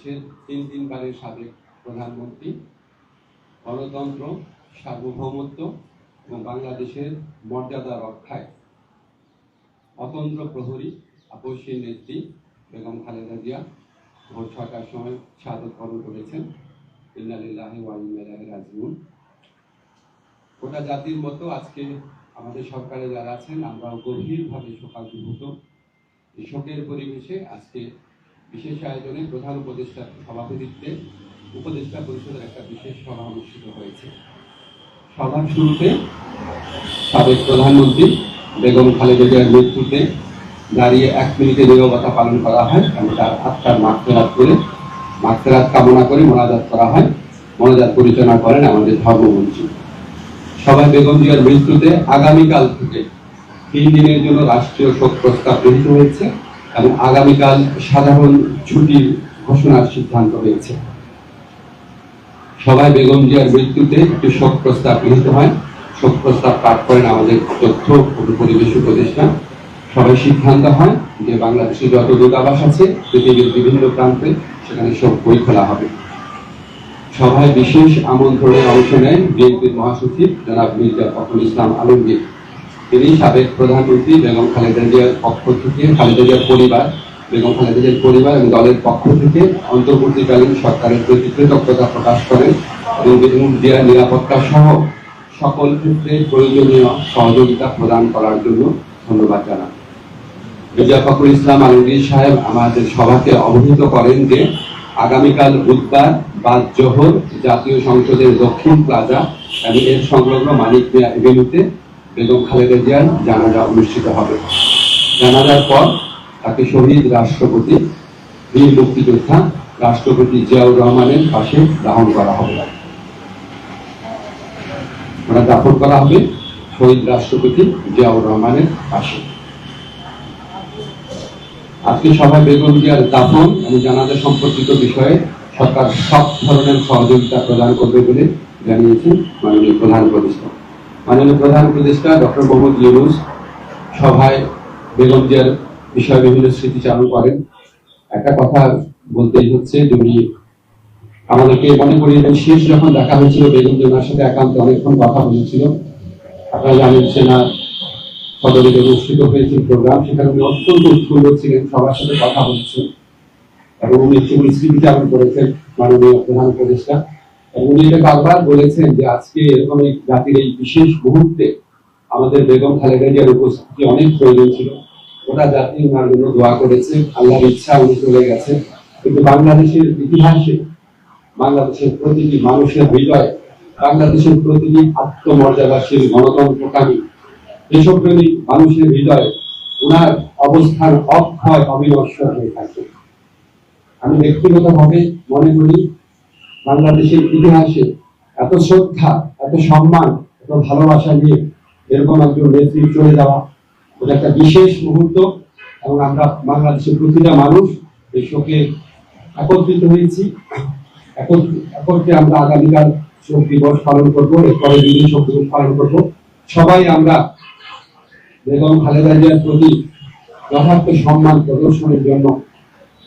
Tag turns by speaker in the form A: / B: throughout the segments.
A: বাংলাদেশের তিন তিনবারের সাবেক প্রধানমন্ত্রী, গণতন্ত্র, সার্বভৌমত্ব এবং বাংলাদেশের মর্যাদা রক্ষায়। অতন্ত্র প্রহরী আপসী নেত্রী বেগম খালেদা জিয়া ভোর ছটার সময় শাহাদত বরণ করেছেন। ইন্নালিল্লাহি ওয়া ইন্না ইলাইহি রাজিউন। গোটা জাতির মতো আজকে আমাদের সরকারে যারা আছেন, আমরাও গভীরভাবে শোকাভিভূত শোকের পরিবেশে আজকে বিশেষ আয়োজনে প্রধান উপদেষ্টার সভাপতিত্বে উপদেষ্টা পরিষদের একটা বিশেষ সভা অনুষ্ঠিত হয়েছে। সভার শুরুতে সাবেক প্রধানমন্ত্রী বেগম খালেদা জিয়ার মৃত্যুতে দাঁড়িয়ে এক মিনিটে নীরবতা পালন করা হয় এবং তার আত্মার মাগফেরাত করে, মাগফেরাত কামনা করে মোনাজাত করা হয়। মোনাজাত পরিচালনা করেন আমাদের ধর্মমন্ত্রী। সবাই বেগম জিয়ার মৃত্যুতে আগামীকাল থেকে তিন দিনের জন্য রাষ্ট্রীয় শোক প্রস্তাব গৃহীত হয়েছে। এবং আগামীকাল সাধারণ ছুটির ঘোষণার সিদ্ধান্ত হয়েছে। সবাই বেগম জিয়ার মৃত্যুতে একটি শোক প্রস্তাব গৃহীত হয়। শোক প্রস্তাব পাঠ করেন আমাদের তথ্য পরিবেশ উপদেষ্টা। সবাই সিদ্ধান্ত হয় যে বাংলাদেশে যত দূতাবাস আছে, পৃথিবীর বিভিন্ন প্রান্তে সেখানে শোক বই খোলা হবে। সভায় বিশেষ আমন্ত্রণে অংশ নেন বিএনপির মহাসচিব জনাব মির্জা ফখরুল ইসলাম আলমগীর। তিনি সাবেক প্রধানমন্ত্রী বেগম খালেদা জিয়ার পক্ষ থেকে, খালেদা জিয়ার পরিবার, বেগম খালেদা জিয়ার পরিবার এবং দলের পক্ষ থেকে অন্তর্বর্তীকালীন সরকারের প্রতি কৃতজ্ঞতা প্রকাশ করেন। এবং বেগম জিয়ার নিরাপত্তা সহ সকল ক্ষেত্রে প্রয়োজনীয় সহযোগিতা প্রদান করার জন্য ধন্যবাদ জানান। মির্জা ফখরুল ইসলাম আলমগীর সাহেব আমাদের সভাকে অবহিত করেন যে, আগামীকাল বুধবার বাদ জোহর জাতীয় সংসদের দক্ষিণ প্লাজা এবং এর সংলগ্ন মানিক মিয়া এভিনিউতে বেগম খালেদা জিয়ার জানাজা অনুষ্ঠিত হবে। জানাজার পর তাকে শহীদ রাষ্ট্রপতি, বীর মুক্তিযোদ্ধা রাষ্ট্রপতি জিয়াউর রহমানের পাশে দাহন করা হবে। ওরা দাফন করা হবে শহীদ রাষ্ট্রপতি জিয়াউর রহমানের পাশে। আজকে সভায় বেগম জিয়ার দাফন এবং জানাজা সম্পর্কিত বিষয়ে সরকার সব ধরনের সহযোগিতা প্রদান করবে বলে জানিয়েছেন মাননীয় প্রধান উপদেষ্টা। মাননীয় প্রধান উপদেষ্টা ডক্টর মোহাম্মদ ইউনুস সভায় বেগম জিয়ার বিষয়ে বিভিন্ন স্মৃতি চালু করেন। একটা কথা বলতেই হচ্ছে যিনি আমাদেরকে মনে করি শেষ যখন দেখা হয়েছিল বেগম জিয়ার সাথে একান্ত অনেকক্ষণ কথা বলেছিল। আপনারা জানেন সেনা সদরে অনুষ্ঠিত হয়েছে প্রোগ্রাম, সেখানে উনি অত্যন্ত উৎফুল্ল ছিলেন, সবার সাথে কথা বলছেন। এবং উনি উনি স্মৃতিচারণ করেছেন মাননীয় প্রধান উপদেষ্টা। উনি এটা বারবার বলেছেন যে আজকে এরকম এই জাতির এই বিশেষ মুহূর্তে আমাদের বেগম খালেদা জিয়ার উপস্থিতি অনেক প্রয়োজন ছিল। গোটা জাতি ওনার জন্য দোয়া করেছে, আল্লাহর ইচ্ছা উনি চলে গেছে কিন্তু বাংলাদেশের ইতিহাসে, বাংলাদেশের প্রতিটি মানুষের হৃদয়ে, বাংলাদেশের প্রতিটি আত্মমর্যাদাশীল গণতন্ত্রকামী দেশপ্রেমিক মানুষের হৃদয়ে ওনার অবস্থান অক্ষয় অবিনশ্বর হয়ে থাকে। আমি ব্যক্তিগতভাবে মনে করি বাংলাদেশের ইতিহাসে এত শ্রদ্ধা, এত সম্মান, এত ভালোবাসা নিয়ে এরকম একজন নেত্রী চলে যাওয়া ওটা একটা বিশেষ মুহূর্ত এবং আমরা বাংলাদেশের প্রতিটা মানুষ এই শোকে একত্রিত হয়েছি। একত্রে আমরা আগামীকাল শোক দিবস পালন করব এরপরে দিন শোক দিবস পালন করব। সবাই আমরা বেগম খালেদা জিয়ার প্রতি যথার্থ সম্মান প্রদর্শনের জন্য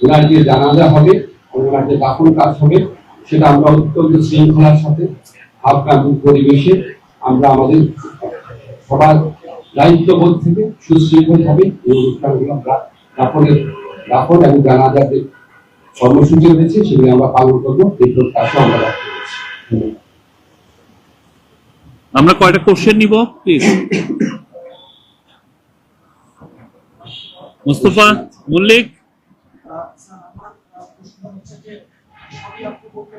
A: ওনার যে জানাজা হবে ওনার যে দাফন কাজ হবে। সেটা আমরা অত্যন্ত শৃঙ্খলার সাথে আফগান পরিবেশে আমরা আমাদের সবার দায়িত্ববোধ থেকে সুশৃঙ্খল ভাবে এই অনুষ্ঠানগুলো আমরা দাফনের দাফন এবং জানাজার যে কর্মসূচি রয়েছে সেগুলি আমরা পালন করব এই প্রত্যাশা আমরা রাখতে পারছি।
B: আমরা কয়টা কোশ্চেন নিব প্লিজ মুস্তফা মল্লিক
C: স্যার, আমার আহ, প্রশ্ন হচ্ছে যে, সবই আপনি বললেন, সবার থেকে, আহ, আরও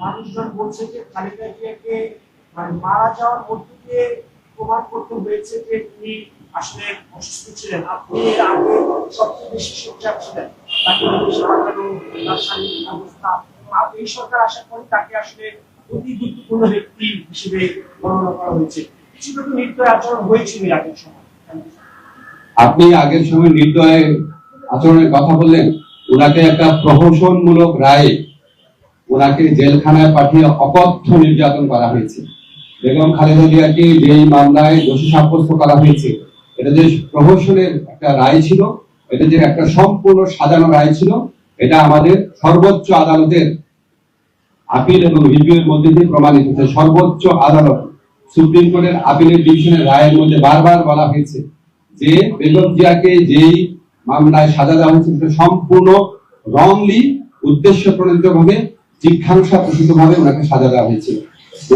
C: মানুষজন বলছে যে মারা যাওয়ার সবচেয়ে বেশি ছিলেন তাকে অবস্থা এই সরকার আসার পরে তাকে আসলে ব্যক্তি হিসেবে গণনা করা হয়েছে। কিছুটা তো নির্দয় আচরণ হয়েছিল আগের সময়
A: আপনি আগের সময় নির্দয় আচরণের কথা বললেন ওনাকে একটা প্রহসনমূলক রায়ে ওনাকে জেলখানায় পাঠিয়ে অকথ্য নির্যাতন করা হয়েছে। বেগম খালেদা জিয়াকে যেই মামলায় দোষী সাব্যস্ত করা হয়েছে। এটা যে প্রহসনের একটা রায় ছিল, এটা যে একটা সম্পূর্ণ সাজানো রায় ছিল, এটা আমাদের সর্বোচ্চ আদালতের আপিল এবং রিভিউ মধ্যে দিয়ে প্রমাণিত হয়েছে। সর্বোচ্চ আদালত সুপ্রিম কোর্টের আপিলের ডিভিশনের রায়ের মধ্যে বারবার বলা হয়েছে যে বেগম জিয়াকে যেই মামলায় সাজা দেওয়া হয়েছে, সেটা সম্পূর্ণ রংলি উদ্দেশ্য প্রণীত ভাবে জিজ্ঞাসা প্রসূত ভাবে ওনাকে সাজা দেওয়া হয়েছিল।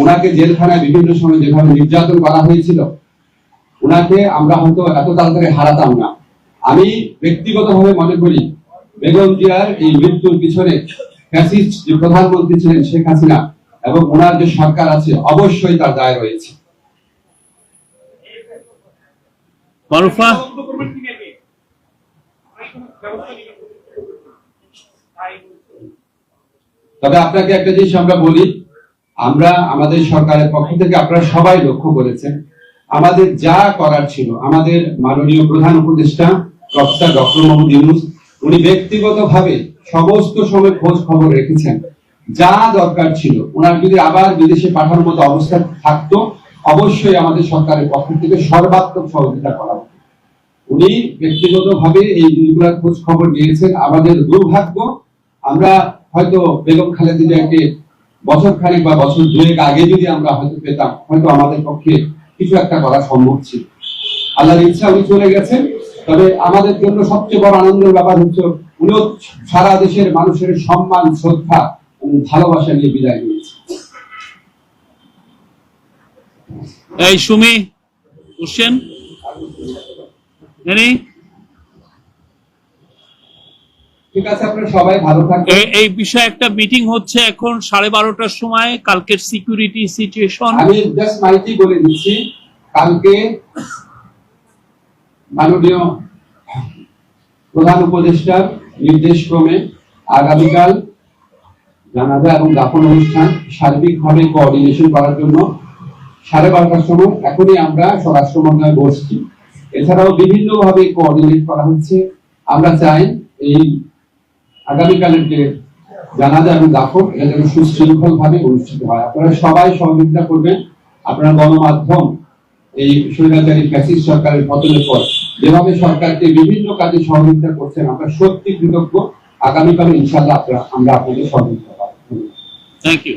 A: ওনাকে জেলখানায় বিভিন্ন সময় যেভাবে নির্যাতন করা হয়েছিল, ওনাকে আমরা হয়তো এত তাড়াতাড়ি হারাতাম না। আমি ব্যক্তিগতভাবে মনে করি, বেগম জিয়ার এই মৃত্যুর পিছনে ফ্যাসিস্ট যে প্রধানমন্ত্রী ছিলেন শেখ হাসিনা এবং ওনার যে সরকার আছে, অবশ্যই তার দায় রয়েছে
B: মারুফা
C: তদন্ত করবেন কি নাকি আমরা কোনো ব্যবস্থা নিব তাই
A: তবে আপনাকে একটা জিনিস আমরা বলি, আমরা আমাদের সরকারের পক্ষ থেকে আপনারা সবাই লক্ষ্য করেছেন, আমাদের যা করার ছিল, আমাদের মাননীয় প্রধান উপদেষ্টা প্রফেসর ডক্টর মোহাম্মদ ইউনুস, উনি ব্যক্তিগতভাবে সমস্ত সময় খোঁজ খবর রেখেছেন। যা দরকার ছিল ওনার যদি আবার বিদেশে পাঠানোর মতো অবস্থা থাকতো অবশ্যই আমাদের সরকারের পক্ষ থেকে সর্বাত্মক সহযোগিতা করা হতো উনি ব্যক্তিগতভাবে এই জিনিসগুলোর খোঁজ খবর নিয়েছেন। আমাদের দুর্ভাগ্য, আমরা হয়তো বেগম খালেদা জিয়াকে বছর খানেক বা বছর দুয়েক আগে যদি আমরা হয়তো পেতাম, হয়তো আমাদের পক্ষে কিছু একটা করা সম্ভব ছিল। আল্লাহর ইচ্ছা, উনি চলে গেছেন। তবে আমাদের জন্য সবচেয়ে বড় আনন্দের ব্যাপার হচ্ছে, উনিও সারা দেশের মানুষের সম্মান, শ্রদ্ধা ভালোবাসা নিয়ে বিদায়
B: এই সুমি কোশ্চেন এনি
A: ঠিক আছে আপনারা সবাই ভালো থাকবেন।
B: এই- এই বিষয়ে একটা মিটিং হচ্ছে এখন সাড়ে বারোটার সময় কালকের সিকিউরিটি সিচুয়েশন
A: আমি জাস্ট মাইটি বলে দিচ্ছি কালকে মাননীয় প্রধান উপদেষ্টার নির্দেশ ক্রমে আগামীকাল জানাজা এবং দাফন অনুষ্ঠান সার্বিকভাবে কোঅর্ডিনেশন করার জন্য সাড়ে বারোটার সময় এখনই আমরা স্বরাষ্ট্র মন্ত্রণালয়ে বসছি। এছাড়াও বিভিন্ন ভাবে কোঅর্ডিনেট করা হচ্ছে। আমরা চাই এই আগামীকালের যে জানাজা এবং দাফন, এটা যেন সুশৃঙ্খল ভাবে অনুষ্ঠিত হয়। আপনারা সবাই সহযোগিতা করবেন। আপনারা গণমাধ্যম, এই স্বৈরাচারী ফ্যাসিস্ট সরকারের পতনের পর যেভাবে সরকারকে বিভিন্ন কাজে সহযোগিতা করছেন, আমরা সত্যি কৃতজ্ঞ। আগামীকাল ইনশাল্লাহ আমরা আপনাদের সহযোগিতা পাবো।
B: Thank you